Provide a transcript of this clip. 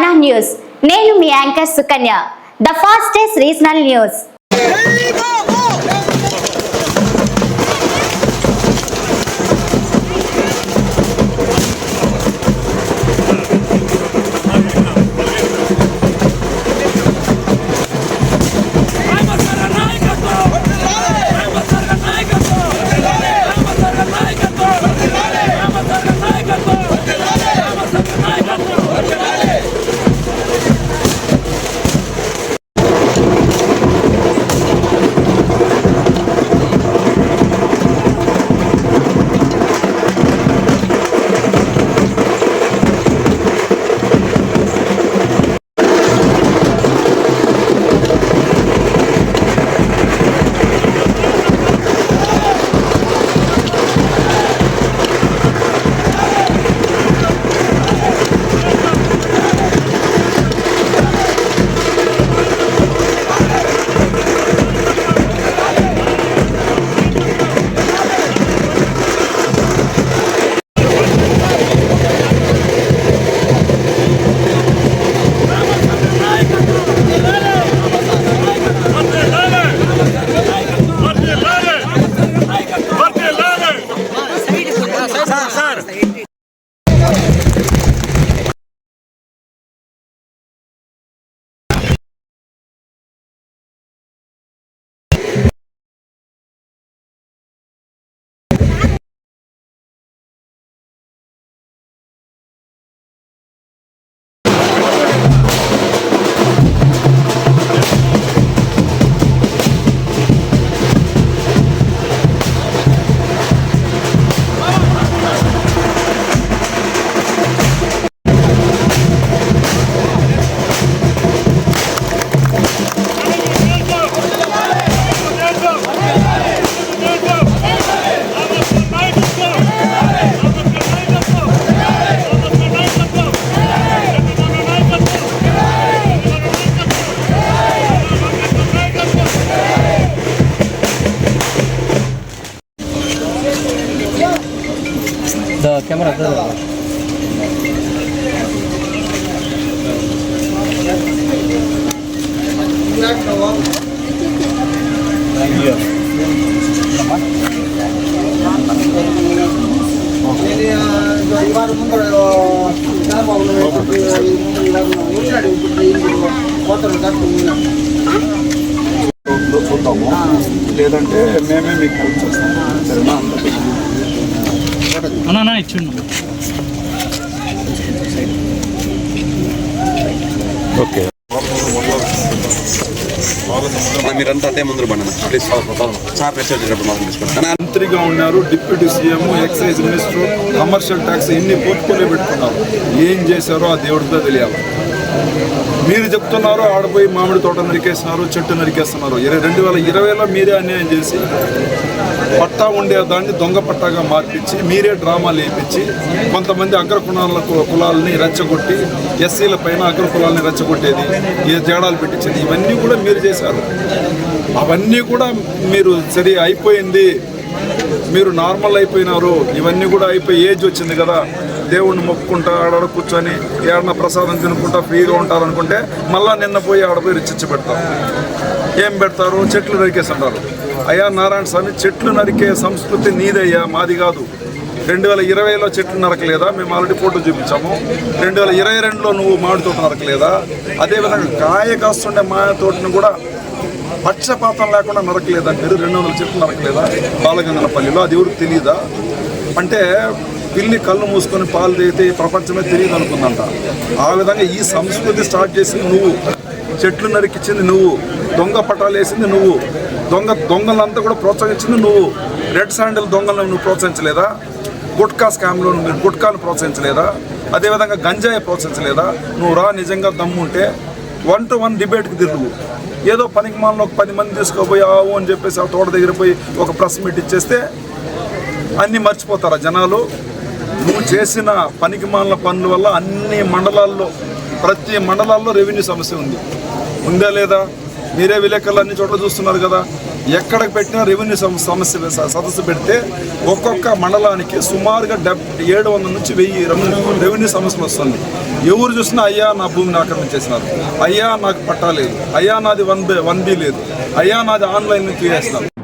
మానా news నేను మీ anchor Sukanya. The fastest regional news పోతారు లో చూద్దాము లేదంటే మేమే మీకు హెల్ప్ చేస్తాము సరేనా అన్నా ఇచ్చిండు. ఓకే. మీరంతా అదే ముందు ప్లీజ్ సార్ మంత్రిగా ఉన్నారు deputy CM excise minister commercial tax ఇన్ని పోర్ట్ఫోలియో పెట్టుకున్నారు. ఏం చేశారో ఆ దేవుడితో తెలియాలి. మీరు చెప్తున్నారు ఆడపోయి మామిడి తోట నరికేస్తున్నారు చెట్టు నరికేస్తున్నారు. ఇరవై రెండు వేల ఇరవైలో మీరే అన్యాయం చేసి పట్టా ఉండే దాన్ని దొంగ పట్టాగా మార్పించి మీరే డ్రామాలు వేయించి కొంతమంది అగ్ర కులాల కులాలని రెచ్చగొట్టి ఎస్సీల పైన అగ్ర కులాలని రెచ్చగొట్టేది ఏ తేడాలు పెట్టించేది. ఇవన్నీ కూడా మీరు చేశారు. అవన్నీ కూడా మీరు సరి అయిపోయింది. మీరు నార్మల్ అయిపోయినారు. ఇవన్నీ కూడా అయిపోయి ఏజ్ వచ్చింది కదా. దేవుణ్ణి మొక్కుకుంటా ఆడ కూర్చొని ఏడన్నా ప్రసాదం తినుకుంటా ఫ్రీగా ఉంటారనుకుంటే మళ్ళా నిన్న పోయి ఆడపోయి రిచిచ్చి పెడతాం. ఏం పెడతారు? చెట్లు నరికేస్తుంటారు. అయ్యా నారాయణ స్వామి చెట్లు నరికే సంస్కృతి నీదయ్యా మాది కాదు. రెండు వేల ఇరవైలో చెట్లు నరకలేదా? మేము ఆల్రెడీ ఫోటో చూపించాము. రెండు వేల ఇరవై రెండులో నువ్వు మామిడి తోట నరకలేదా? అదేవిధంగా కాయ కాస్తుండే మామిడి తోటను కూడా పక్షపాతం లేకుండా నరకలేదా మీరు రెండు వందల చెట్లు నరకలేదా? బాలగంగనపల్లిలో అది ఎవరికి తెలియదా అంటే పిల్లి కళ్ళు మూసుకొని పాలు తాగితే ఈ ప్రపంచమే తెలియదు అనుకుందంట. ఆ విధంగా ఈ సంస్కృతి స్టార్ట్ చేసింది నువ్వు. చెట్లు నరికిచ్చింది నువ్వు. దొంగ పటాలు వేసింది నువ్వు. దొంగ దొంగలంతా కూడా ప్రోత్సహించింది నువ్వు. రెడ్ శాండిల్ దొంగలను నువ్వు ప్రోత్సహించలేదా? గుట్కా స్కామ్లో మీరు గుట్కాను ప్రోత్సహించలేదా? అదేవిధంగా గంజాయి ప్రోత్సహించలేదా? నువ్వు రా నిజంగా దమ్ముంటే వన్ టు వన్ డిబేట్కి తిరుగు. ఏదో పనికి మాలను ఒక పది మంది తీసుకోపోయి ఆవు అని చెప్పేసి ఆ తోట దగ్గర పోయి ఒక ప్రెస్ మీట్ ఇచ్చేస్తే అన్నీ మర్చిపోతారా జనాలు? నువ్వు చేసిన పనికి మాలిన పనుల వల్ల అన్ని మండలాల్లో ప్రతి మండలాల్లో రెవెన్యూ సమస్య ఉంది. ఉందా లేదా? మీరే విలేకరులు అన్ని చోట్ల చూస్తున్నారు కదా. ఎక్కడికి పెట్టినా రెవెన్యూ సమస్య సదస్సు పెడితే ఒక్కొక్క మండలానికి సుమారుగా డెబ్ ఏడు వందల నుంచి వెయ్యి రెవెన్యూ రెవెన్యూ సమస్యలు వస్తుంది. ఎవరు చూసినా అయ్యా నా భూమిని ఆక్రమించేసినారు అయ్యా నాకు పట్టా లేదు. అయ్యా నాది వన్ బి వన్ బి లేదు. అయ్యా నాది ఆన్లైన్ నుంచి